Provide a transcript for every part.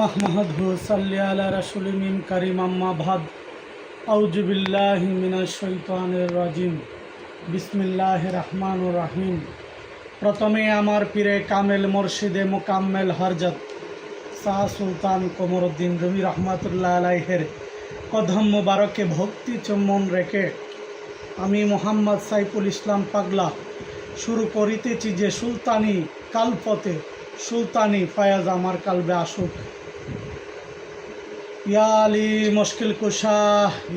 মাহমাহদু সাল্লি আলা রাসুল মিন কারিম আম্মা ভাদ আউজুবিল্লাহি মিনাশ শৈতানির রাজিম। বিসমিল্লাহ রহমান রাহিম। প্রথমে আমার পীরে কামেল মুর্শিদে মোকাম্মেল হরজত, শাহ সুলতান কমরুদ্দিন রবি রহমাতুল্লাহ আলাইহের কদম মুবারকে ভক্তি চুম্বন রেখে আমি মোহাম্মদ সাইফুল ইসলাম পাগলা শুরু করিতেছি যে সুলতানি কালপথে, সুলতানি ফায়াজ আমার কালবে আসুক। ইয়া আলী মুশকিল কুশা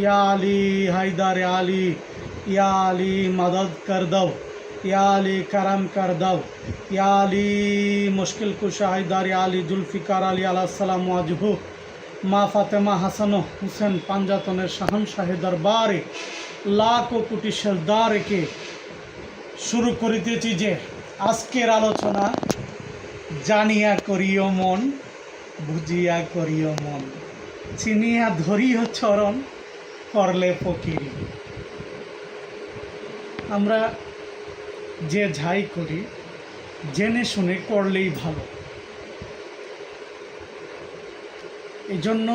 ইয়া আলী হায়দার আলী ইয়া আলী মদদ কর দাও ইয়া আলী করম কর দাও ইয়া আলী মুশকিল কুশা, হায়দার আলী, জুলফিকার আলী আলাহ সালাম আজহু মা ফাতেমা হাসান হুসেন পাঞ্জাতনের শাহান শাহে দরবারে লাখ ও কোটি সেজদারকে শুরু করিতেছি যে আজকের আলোচনা, জানিয়া করিও মন, বুঝিয়া করিও মন। চিনিয়া ধরিও চরণ করলে ফকিরি। আমরা যে যাই করি, জেনে শুনে করলেই ভালো। এই জন্য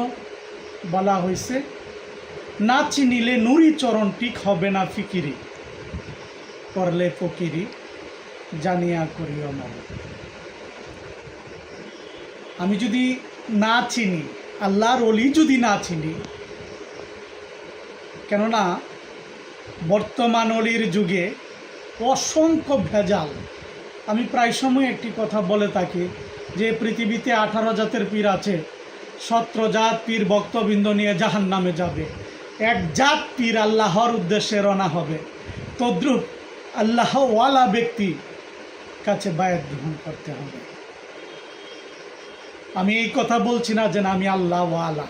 বলা হয়েছে, না চিনিলে নুরি চরণ ঠিক হবে না ফিকিরি। করলে ফকিরি জানিয়া করিও মন আমি যদি না চিনি আল্লাহর অলি যদি না চিনি, কেননা বর্তমান অলির যুগে অসংখ্য ভেজাল। আমি প্রায় সময় একটি কথা বলে থাকি যে পৃথিবীতে আঠারো জাতের পীর আছে, সত্র জাত পীর বক্তবৃন্দ নিয়ে জাহান নামে যাবে। এক জাত পীর আল্লাহর উদ্দেশ্যে রওনা হবে। তদ্রুপ আল্লাহওয়ালা ব্যক্তি কাছে বায়াত গ্রহণ করতে হবে। আমি এই কথা বলছি না যে আমি আল্লাহ ওয়ালা।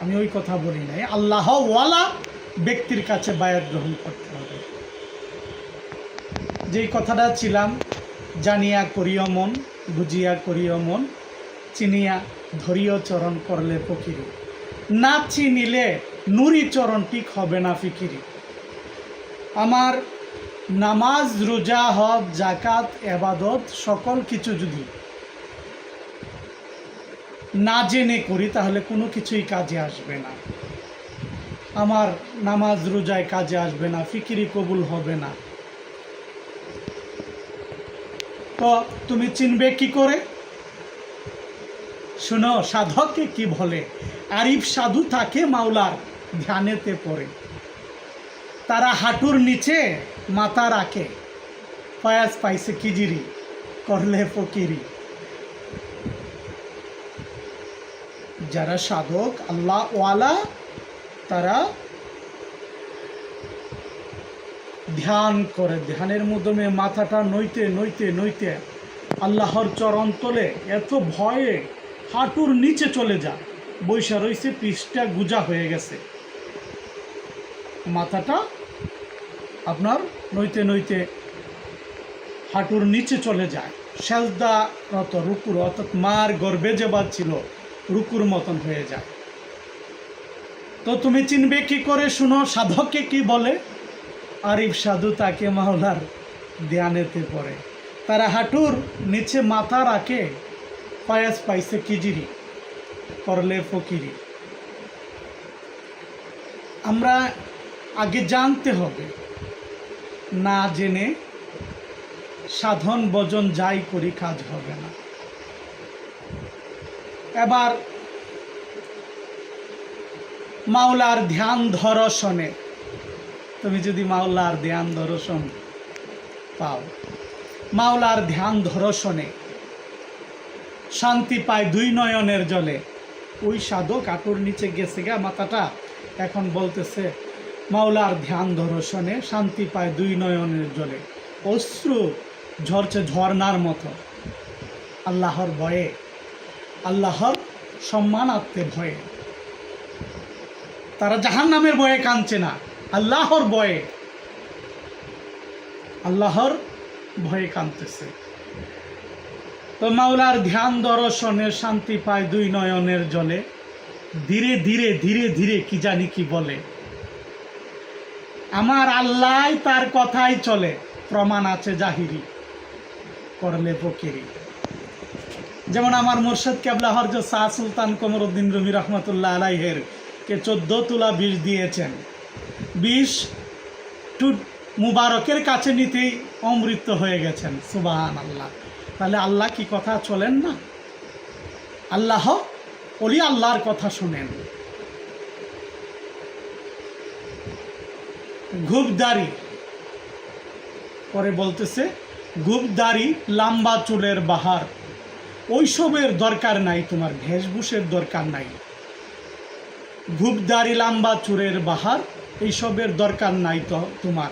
আমি ওই কথা বলি নাই। আল্লাহ ওয়ালা ব্যক্তির কাছে বায়াত গ্রহণ করতে হবে। যেই কথাটা ছিলাম, জানিয়া করিও মন, বুঝিয়া করিও মন, চিনিয়া ধরিও চরণ করলে ফকিরি। না চিনিলে নুরি চরণ ঠিক হবে না ফিকিরি। আমার নামাজ, রোজা, হজ জাকাত এবাদত, সকল কিছু যদি না জেনে করি, তাহলে কোনো কিছুই কাজে আসবে না। আমার নামাজ রোজায় কাজে আসবে না ফিকিরি কবুল হবে না। তো তুমি চিনবে কি করে? শোনো, সাধককে কি বলে? আরিফ সাধু থাকে মাওলার ধ্যানেতে পড়ে। তারা হাঁটুর নিচে মাথা রাখে। পায়াস পাইছে কিজিরি, করলে ফকিরি। যারা সাধক আল্লাহ ওয়ালা তারা ধ্যান করে। ধ্যানের মাধ্যমে মাথাটা নইতে নইতে নইতে আল্লাহর চরণ তোলে। এত ভয়ে হাঁটুর নিচে চলে যায়। বৈশা রয়েছে পিসটা গুজা হয়ে গেছে। মাথাটা আপনার নইতে নইতে হাঁটুর নিচে চলে যায়। সেজদা রত রুকুর অর্থাৎ মার গর্বে যে বাদ ছিল রুকুর মতন হয়ে যায়। তো তুমি চিনবে কি করে শুনো, সাধককে কি বলে? আরিফ সাধু তাকে মাওলার ধ্যানেতে পড়ে। তারা হাঁটুর নিচে মাথা রাখে, পায়াস পাইছে কিজিরি, করলে ফকিরি। আমরা আগে জানতে হবে, না জেনে সাধন বজন যাই করি, কাজ হবে না। এবার মাওলার ধ্যান ধরশনে তুমি যদি মাওলার ধ্যান ধরশন পাও। মাওলার ধ্যান ধরশনে শান্তি পায় দুই নয়নের জলে। ওই সাধক আটুর নিচে গেছে গা মাথাটা, এখন বলতেছে, মাওলার ধ্যান ধরশনে শান্তি পায় দুই নয়নের জলে। অশ্রু ঝরছে ঝর্নার মতো। আল্লাহর ভয়ে আল্লাহর সম্মান সম্মানার্থে ভয়ে। তারা জাহান নামের ভয়ে কাঁদছে না, আল্লাহর ভয়ে। আল্লাহর ভয়ে কাঁদতেছে। তো মাওলার ধ্যান দর্শনে শান্তি পায় দুই নয়নের জলে। ধীরে ধীরে ধীরে ধীরে কি জানি কি বলে। আমার আল্লাহ তার কথাই চলে, প্রমাণ আছে জাহিরি, করলে ফকিরি। যেমন আমার মোর্শেদ কেবলা হরজ শাহ সুলতান কমরুদ্দিন রবি রহমতুল্লাহ আলাইহের কে চোদ্দ তুলা বিষ দিয়েছেন। বিষ টু মুবারকের কাছে নিতেই অমৃত হয়ে গেছেন। সুবাহান আল্লাহ তাহলে আল্লাহ কি কথা চলেন না? আল্লাহ অলি আল্লাহর কথা শুনেন। ঘুপদারি। পরে বলতেছে, ঘুপদারি লম্বা চুলের বাহার। ওইসবের দরকার নাই তোমার, ভেষভূষের দরকার নাই। ঘুপদারি লম্বা চুরের বাহার, এইসবের দরকার নাই তো তোমার।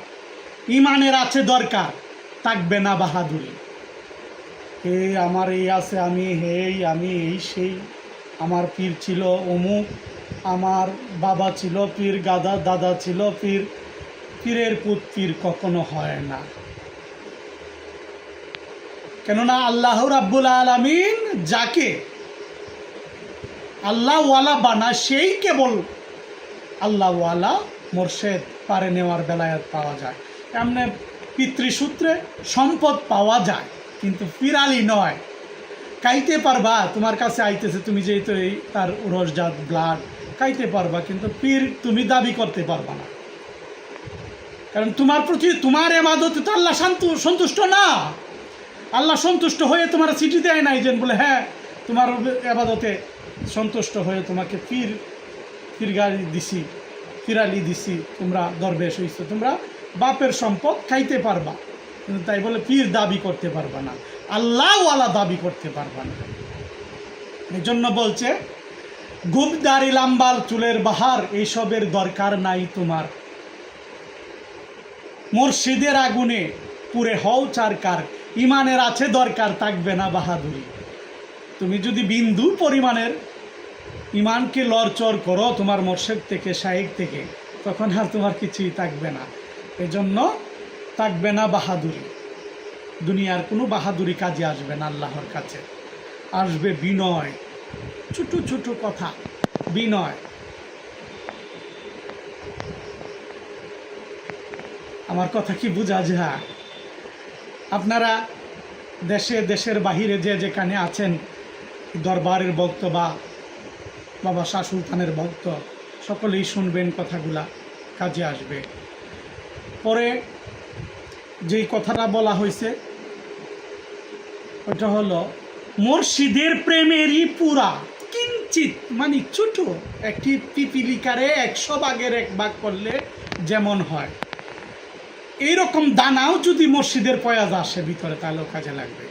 ইমানের আছে দরকার, থাকবে না বাহাদুরি। এই আমার এই আছে আমি হেই আমি এই সেই। আমার পীর ছিল অমুক, আমার বাবা ছিল পীর, গাদা দাদা ছিল পীর। পীরের পুত পীর কখনো হয় না। কেননা আল্লাহ রাব্বুল আলামিন যাকে আল্লাহওয়ালা বানা সেই কেবল আল্লাহওয়ালা মোর্শেদ পারে নেওয়ার বেলায়াত পাওয়া যায়। এমনি পিতৃসূত্রে সম্পদ পাওয়া যায়, কিন্তু পিরালি নয়। খাইতে পারবা, তোমার কাছে আইতেছে, তুমি যেহেতু এই তার রসজাত, ব্লাড, খাইতে পারবা, কিন্তু পীর তুমি দাবি করতে পারবা না। কারণ তোমার প্রতি তোমার এমাদতে তো আল্লাহ শান্ত সন্তুষ্ট না। আল্লাহ সন্তুষ্ট হয়ে তোমার চিঠি দেয় নাই যেন বলে হ্যাঁ তোমার এবাদতে সন্তুষ্ট হয়ে তোমাকে পীর পীরগাড়ি দিছি, ফিরালি দিছি, তোমরা দরবেশ হইছো, তোমরা বাপের সম্পদ খাইতে পারবা। কিন্তু তাই বলে পীর দাবি করতে পারবা না, আল্লাহওয়ালা দাবি করতে পারবা না। এই জন্য বলছে গুপদারি লাম্বাল চুলের বাহার, এইসবের দরকার নাই তোমার। মুর্শিদের আগুনে পুরে হও চার চারকার ইমানের আছে, দরকার থাকবে না বাহাদুরি। তুমি যদি বিন্দু পরিমাণের ইমানকে লড়চড় করো তোমার মোর্শেদ থেকে শাহিক থেকে, তখন আর তোমার কিছুই থাকবে না। এজন্য থাকবে না বাহাদুরি। দুনিয়ার কোনো বাহাদুরি কাজে আসবে না আল্লাহর কাছে। আসবে বিনয়। ছোট ছোট কথা, বিনয়। আমার কথা কি বোঝা যায়? আপনারা দেশে, দেশের বাহিরে যে যেখানে আছেন, দরবারের ভক্ত বা বাবা শাহ সুলতানের ভক্ত, সকলেই শুনবেন কথাগুলা, কাজে আসবে। পরে যেই কথাটা বলা হয়েছে ওটা হলো, মুর্শিদের প্রেমেরই পুরা, কিঞ্চিত মানে ছোট, একটি পিপিলিকারে একশো ভাগের এক ভাগ করলে যেমন হয়। এইরকম দানাও যদি মসজিদের পয়াজ আসে ভিতরে, তাহলেও কাজে লাগবে।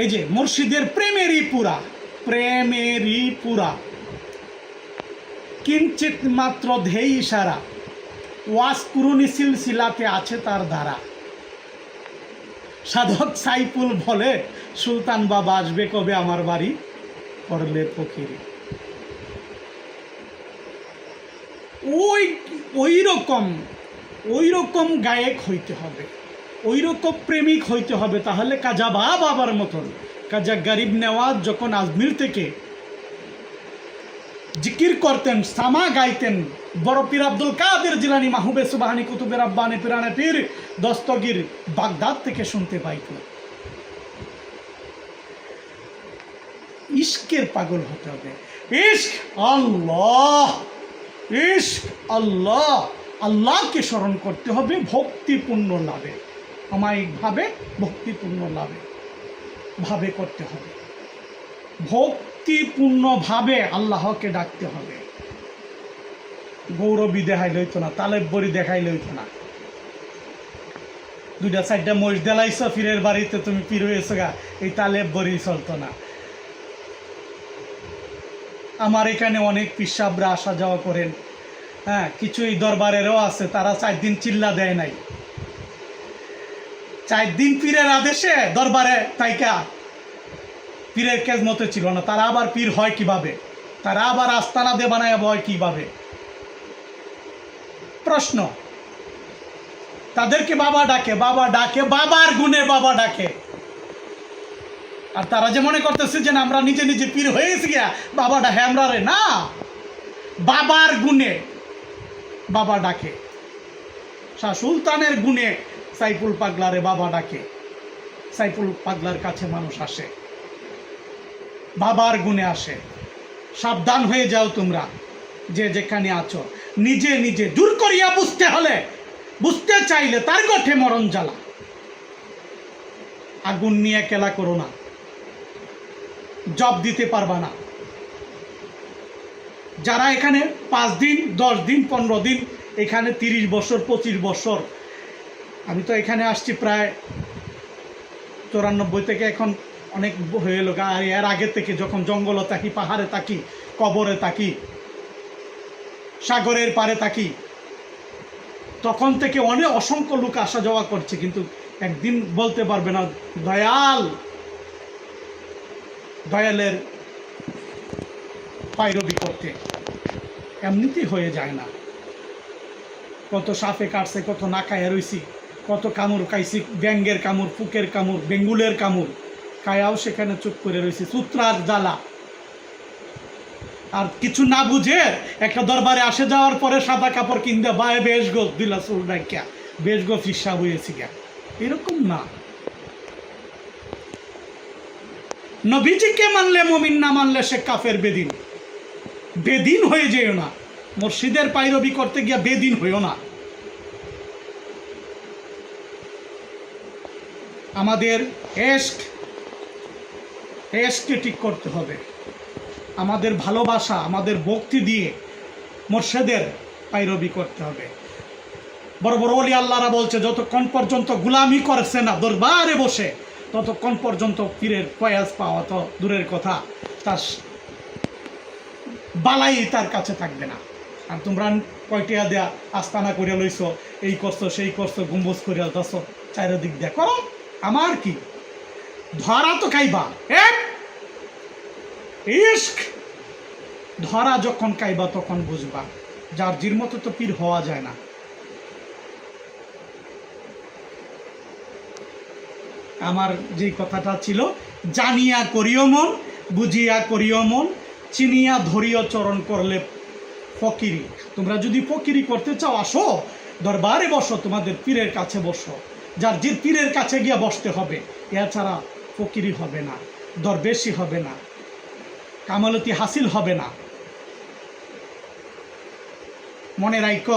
এই যে মুর্শিদের প্রেমেরই পুরা প্রেমেরই পুরা। কিঞ্চিত মাত্র ধেই ইশারা ওয়াস পুরনি সিলসিলাতে আছে তার ধারা। সাধক সাইফুল বলে, সুলতান বাবা আসবে কবে আমার বাড়ি? করলে ফকিরি। ওই ওই রকম ওই রকম গায়ক হইতে হবে। ওই রকম প্রেমিক হইতে হবে, তাহলে কাজা বা বাবার মতন। কাজা গরিব নেওয়াজ যখন আজমির থেকে জিকির করতেন, সামা গাইতেন, বড় পীর আব্দুল কাদের জিলানি মাহুবে সুবাহানি কুতুবের আব্বানি, পিরানে পীর দস্তগির বাগদাদ থেকে শুনতে পাইত ইস্কের পাগল হতে হবে। ইশক আল্লাহ! ইশক আল্লাহ! আল্লাহকে স্মরণ করতে হবে ভক্তিপূর্ণ লাভে। অমায়িকভাবে ভক্তিপূর্ণ লাভে। ভাবে করতে হবে। ভক্তিপূর্ণভাবে আল্লাহকে ডাকতে হবে। গৌরবী দেখাইলে হইতো না, তালেব বড়ি দেখাইলে হইতো না। দুইটা চারটা মহিষ পীরের বাড়িতে তুমি পীর হয়েছো গা, এই তালেব বড়ি চলতো না। আমার এখানে অনেক পিসাবরা আসা যাওয়া করেন। হ্যাঁ কিছু এই দরবারেরও আছে, তারা চার দিন চিল্লা দেয় নাই। চার দিন পীরের আদেশে দরবারে তাইকা পীরের কেজ মতো ছিল না, তারা আবার পীর হয় কীভাবে? তারা আবার আস্তানা দে বানায় হয় কীভাবে? প্রশ্ন। তাদেরকে বাবা ডাকে বাবা ডাকে, বাবার গুণে বাবা ডাকে। আর তারা যে মনে করতেছে যে আমরা নিজে নিজে পীর হয়ে গেছি গিয়া, বাবাটা হ্যামরা রে না, বাবার গুণে। বাবা ডাকে। শাহ সুলতানের গুণে সাইফুল পাগলারে বাবা ডাকে। সাইফুল পাগলার কাছে মানুষ আসে। বাবার গুণে আসে। সাবধান হয়ে যাও তোমরা। যে যেখানে আছো। নিজে নিজে দূর করিয়া বুঝতে হলে, বুঝতে চাইলে তার গঠে মরণ জ্বালা। আগুন নিয়ে কেলা করো না। জব দিতে পারবা না। যারা এখানে পাঁচ দিন, দশ দিন, পনেরো দিন, এখানে তিরিশ বছর, পঁচিশ বছর। আমি তো এখানে আসছি প্রায় চৌরানব্বই থেকে এখন অনেক হয়ে গেল। আর এর আগে থেকে যখন জঙ্গলে থাকি, পাহাড়ে থাকি, কবরে থাকি, সাগরের পারে থাকি, তখন থেকে অনেক অসংখ্য লোক আসা যাওয়া করছে। কিন্তু একদিন বলতে পারবে না, দয়াল, দয়ালের পাইরবি করতে। এমনিতেই হয়ে যায় না। কত সাপে কাটছে, কত না খায় রইছি, কত কামড় খাইছি ব্যাঙ্গের কামড়, ফুকের কামড়, বেঙ্গুলের কামড় কায়াও সেখানে চুপ করে রয়েছে সূত্রার জ্বালা। আর কিছু না বুঝে একটা দরবারে আসে যাওয়ার পরে সাদা কাপড় কিনতে বায়ে বেশ গোস দিলা চুল ডাকিয়া বেশ গো ফিসা হয়েছি গা। এরকম না। নবীজিকে মানলে, মমিন না মানলে সে কাফের বেদিন। বেদিন হয়ে যেও না। মসজিদের পাইরবি করতে গিয়া বেদিন হইও না। আমাদের এস্ক, এসকে ঠিক করতে হবে। আমাদের ভালোবাসা, আমাদের ভক্তি দিয়ে মোর্শেদের পাইরবি করতে হবে। বড় বড় অলি আল্লাহরা বলছে, যতক্ষণ পর্যন্ত গুলামি করছে না দরবারে বসে, ততক্ষণ পর্যন্ত পীরের প্রয়াস পাওয়া তো দূরের কথা। তার বালাই তার কাছে থাকবে না। আর তোমরা কয়টিয়া দেয়া আস্তানা করিয়া লইছ, এই করছ, সেই করছ, গম্বুজ করিয়া দছ চারিদিক করো, আমার কি? ধরা তো খাইবা। ইস্ক ধরা যখন খাইবা তখন বুঝবা, যার জির মতো তো পীর হওয়া যায় না। আমার যে কথাটা ছিল, জানিয়া করিও মন, বুঝিয়া করিও মন চিনিয়া ধরিও চরণ করলে ফকিরি। তোমরা যদি ফকিরি করতে চাও, আসো। দরবারে বসো, তোমাদের পীরের কাছে বসো। যার যে পীরের কাছে গিয়া বসতে হবে, এছাড়া ফকিরি হবে না, দরবেশি হবে না, কামালতি হাসিল হবে না। মনে রাইক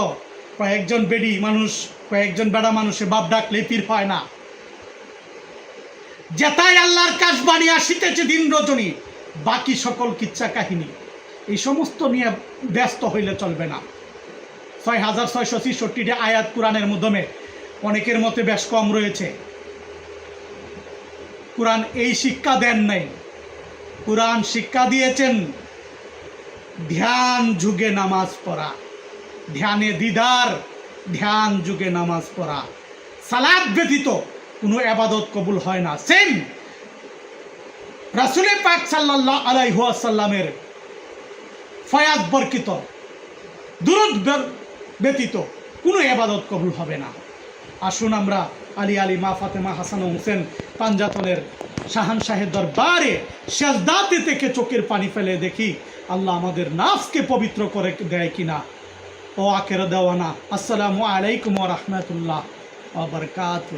কয়েকজন বেডি মানুষ, কয়েকজন বেড়া মানুষে বাপ ডাকলে পীর হয় না। যেতাই আল্লাহর কাজ বাড়ি আসিতেছে দিন রজনী বাকি সকল কিচ্ছা কাহিনী। এই সমস্ত নিয়ে ব্যস্ত হইলে চলবে না। ছয় হাজার ছয়শো ছিষট্টিটি আয়াত কোরআনের মাধ্যমে অনেকের মতে বেশ কম রয়েছে। কোরআন এই শিক্ষা দেন নাই। কোরআন শিক্ষা দিয়েছেন, ধ্যান যুগে নামাজ পড়া। ধ্যানে দিদার, ধ্যান যুগে নামাজ পড়া। সালাদ ব্যতীত কোনো আবাদত কবুল হয় না। সেম রাসুলে পাক সাল্লাহ আলাইহাসাল্লামের ফয়াজ বর্কিত দূরত ব্যতীত কোনো এবাদত কবুল হবে না। আসুন আমরা আলী আলী মা ফাতেমা হাসান হোসেন পাঞ্জাতনের শাহান শাহের দরবারে শেষদাতে থেকে চোখের পানি ফেলে দেখি, আল্লাহ আমাদের নাফসকে পবিত্র করে দেয় কিনা। ও আকের দেওয়ানা। আসসালামু আলাইকুম রহমতুল্লাহ। আবরকাত